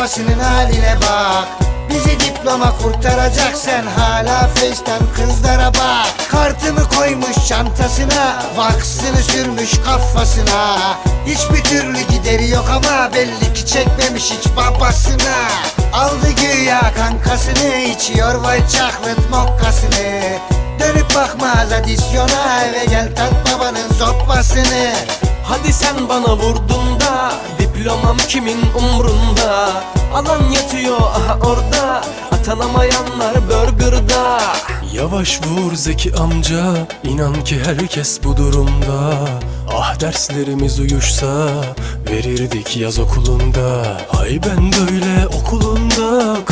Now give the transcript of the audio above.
babasının haline bak. Bizi diploma kurtaracak sen hala Face'ten kızlara bak. Kartımı koymuş çantasına Vaksını sürmüş kafasına. Hiçbir türlü gideri yok ama belli ki çekmemiş hiç babasına. Aldı güya kankasını içiyor vay chocolate mokkasını. Dönüp bakmaz adisyona eve gel tat babanın zoppasını Hadi sen bana vurdun da Diplomam kimin umrunda? Alan yatıyor aha orada Atanamayanlar burgerda. Yavaş vur Zeki amca inan ki herkes bu durumda. Ah derslerimiz uyuşsa Verirdik yaz okulunda. Hay ben